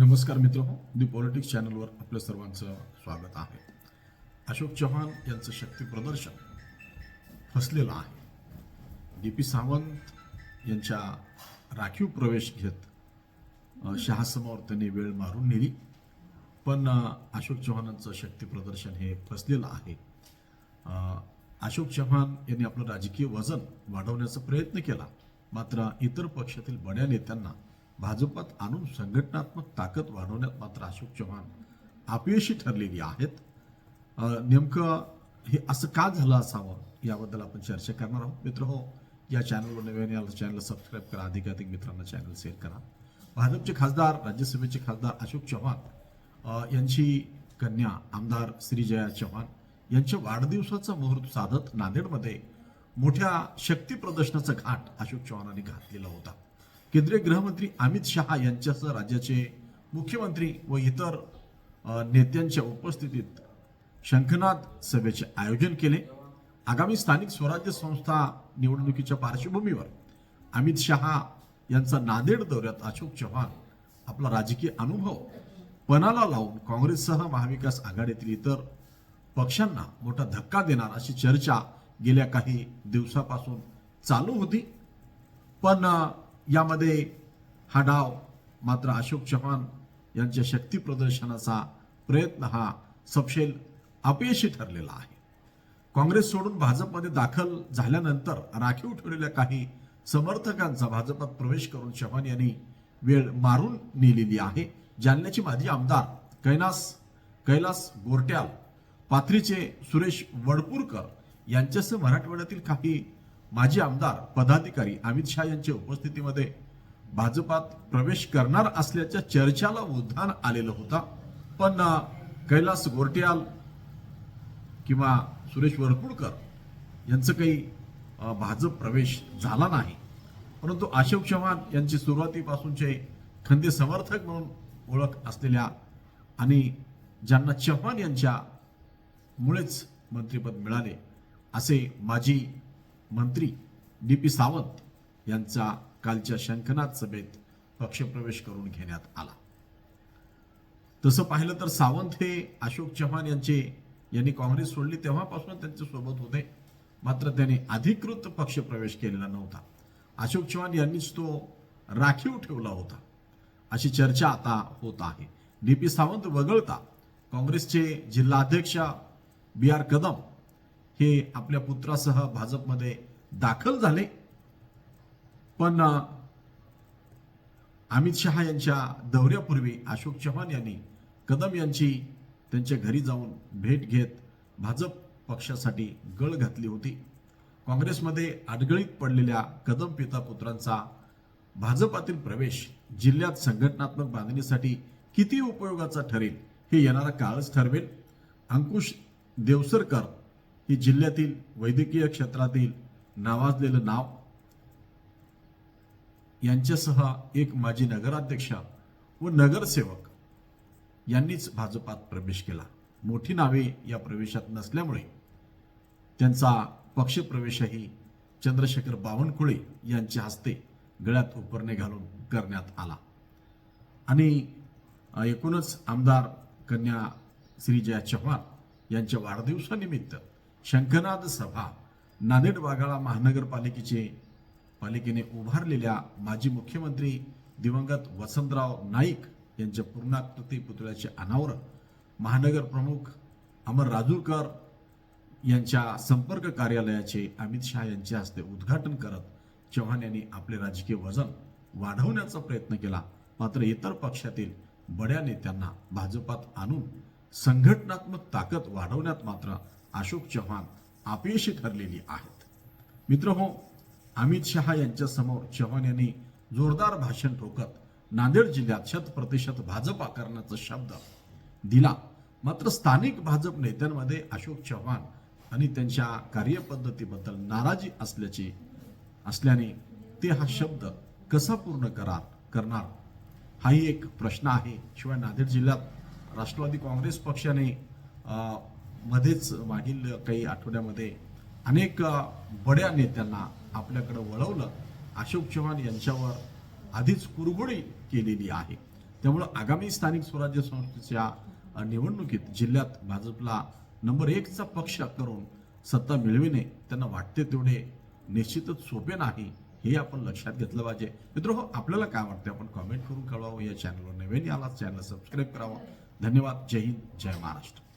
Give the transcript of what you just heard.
नमस्कार मित्र. दी पॉलिटिक्स चॅनलवर आपल्या सर्वांचं स्वागत आहे. अशोक चव्हाण यांचं शक्ती प्रदर्शन फसलेलं आहे. डी पी सावंत यांच्या राखीव प्रवेश घेत शहासमोर त्यांनी वेळ मारून नेली. पण अशोक चव्हाणांचं शक्ती प्रदर्शन हे फसलेलं आहे. अशोक चव्हाण यांनी आपलं राजकीय वजन वाढवण्याचा प्रयत्न केला. मात्र इतर पक्षातील बड्या नेत्यांना भाजपात आणून संघटनात्मक ताकद वाढवण्यात मात्र अशोक चव्हाण अपयशी ठरलेली आहेत. नेमकं हे असं का झालं असावं याबद्दल आपण चर्चा करणार आहोत. मित्र हो या चॅनलवर नव्याने आलं चॅनलला सबस्क्राईब करा. अधिकाधिक मित्रांना चॅनल शेअर करा. भाजपचे खासदार राज्यसभेचे खासदार अशोक चव्हाण यांची कन्या आमदार श्रीजया चव्हाण यांच्या वाढदिवसाचा मुहूर्त साधत नांदेडमध्ये मोठ्या शक्ती प्रदर्शनाचा घाट अशोक चव्हाणांनी घातलेला होता. केंद्रीय गृहमंत्री अमित शहा यांच्यासह राज्याचे मुख्यमंत्री व इतर नेत्यांच्या उपस्थितीत शंखनाद सभेचे आयोजन केले. आगामी स्थानिक स्वराज्य संस्था निवडणुकीच्या पार्श्वभूमीवर अमित शहा यांचा नांदेड दौऱ्यात अशोक चव्हाण आपला राजकीय अनुभव पणाला लावून काँग्रेससह महाविकास आघाडीतील इतर पक्षांना मोठा धक्का देणार अशी चर्चा गेल्या काही दिवसापासून चालू होती. पण यामध्ये हा डाव मात्र अशोक चव्हाण यांच्या शक्ती प्रदर्शनाचा प्रयत्न हा सपशेल अपयशी ठरलेला आहे. काँग्रेस सोडून भाजपमध्ये दाखल झाल्यानंतर राखीव ठेवलेल्या काही समर्थकांचा भाजपात प्रवेश करून चव्हाण यांनी वेळ मारून नेलेली आहे. जालन्याचे माजी आमदार कैलास कैलास गोरट्याल पाथरीचे सुरेश वडपूरकर यांच्यासह मराठवाड्यातील काही माजी आमदार पदाधिकारी अमित शहा यांच्या उपस्थितीमध्ये भाजपात प्रवेश करणार असल्याच्या चर्चाला उद्धान आलेलं होता. पण कैलास गोरटियाल किंवा सुरेश वरपुडकर यांचं काही भाजप प्रवेश झाला नाही. परंतु अशोक चव्हाण यांची सुरुवातीपासूनचे खंदे समर्थक म्हणून ओळख असलेल्या आणि ज्यांना चव्हाण यांच्या मुळेच मंत्रिपद मिळाले असे माजी मंत्री डी पी सावंत यांचा कालच्या शंखनाथ सभेत पक्षप्रवेश करून घेण्यात आला. तसं पाहिलं तर सावंत हे अशोक चव्हाण यांचे यांनी काँग्रेस सोडली तेव्हापासून त्यांच्यासोबत होते. मात्र त्यांनी अधिकृत पक्षप्रवेश केलेला नव्हता. अशोक चव्हाण यांनीच तो राखीव ठेवला होता. अशी चर्चा आता होत आहे. डी पी सावंत वगळता काँग्रेसचे जिल्हाध्यक्ष बी आर कदम हे आपल्या पुत्रासह भाजपमध्ये दाखल झाले. पण अमित शहा यांच्या दौऱ्यापूर्वी अशोक चव्हाण यांनी कदम यांची त्यांच्या घरी जाऊन भेट घेत भाजप पक्षासाठी गळ घातली होती. काँग्रेसमध्ये अडगळीत पडलेल्या कदम पिता पुत्रांचा भाजपातील प्रवेश जिल्ह्यात संघटनात्मक बांधणीसाठी किती उपयोगाचा ठरेल हे येणारा काळच ठरवेल. अंकुश देवसरकर ही जिल्ह्यातील वैद्यकीय क्षेत्रातील नावाजलेलं नाव. यांच्यासह एक माजी नगराध्यक्ष व नगरसेवक यांनीच भाजपात प्रवेश केला. मोठी नावे या प्रवेशात नसल्यामुळे त्यांचा पक्षप्रवेशही चंद्रशेखर बावनकुळे यांच्या हस्ते गळ्यात उपरणे घालून करण्यात आला. आणि एकूणच आमदार कन्या श्रीजया चव्हाण यांच्या वाढदिवसानिमित्त शंखनाद सभा नांदेड वाघाळा महानगरपालिकेचे पालिकेने उभारलेल्या माजी मुख्यमंत्री दिवंगत वसंतराव नाईक यांच्या पूर्णाकृती पुतळ्याचे अनावरण महानगर प्रमुख अमर राजूरकर यांच्या संपर्क कार्यालयाचे अमित शहा यांच्या हस्ते उद्घाटन करत चव्हाण यांनी आपले राजकीय वजन वाढवण्याचा प्रयत्न केला. मात्र इतर पक्षातील बड्या नेत्यांना भाजपात आणून संघटनात्मक ताकद वाढवण्यात मात्र अशोक चव्हाण अपयशी ठरलेली आहेत. मित्र हो अमित शहा यांच्यासमोर चव्हाण यांनी जोरदार भाषण ठोकत नांदेड जिल्ह्यात शत प्रतिशत भाजप आकारण्याचा शब्द दिला. मात्र स्थानिक भाजप नेत्यांमध्ये अशोक चव्हाण आणि त्यांच्या कार्यपद्धतीबद्दल नाराजी असल्याची असल्याने ते हा शब्द कसा पूर्ण करार करणार? हाही एक प्रश्न आहे. शिवाय नांदेड जिल्ह्यात राष्ट्रवादी काँग्रेस पक्षाने मध्येच मागील काही आठवड्यामध्ये अनेक बड्या नेत्यांना आपल्याकडे वळवलं. अशोक चव्हाण यांच्यावर आधीच कुरघोडी केलेली आहे. त्यामुळं आगामी स्थानिक स्वराज्य संस्थेच्या निवडणुकीत जिल्ह्यात भाजपला नंबर एकचा पक्ष करून सत्ता मिळविणे त्यांना वाटते तेवढे निश्चितच सोपे नाही हे आपण लक्षात घेतलं पाहिजे. मित्र हो आपल्याला काय वाटतं आपण कमेंट करून कळवावं या चॅनलवर नवीन आला चॅनल सबस्क्राईब करावं. धन्यवाद. जय हिंद. जय महाराष्ट्र.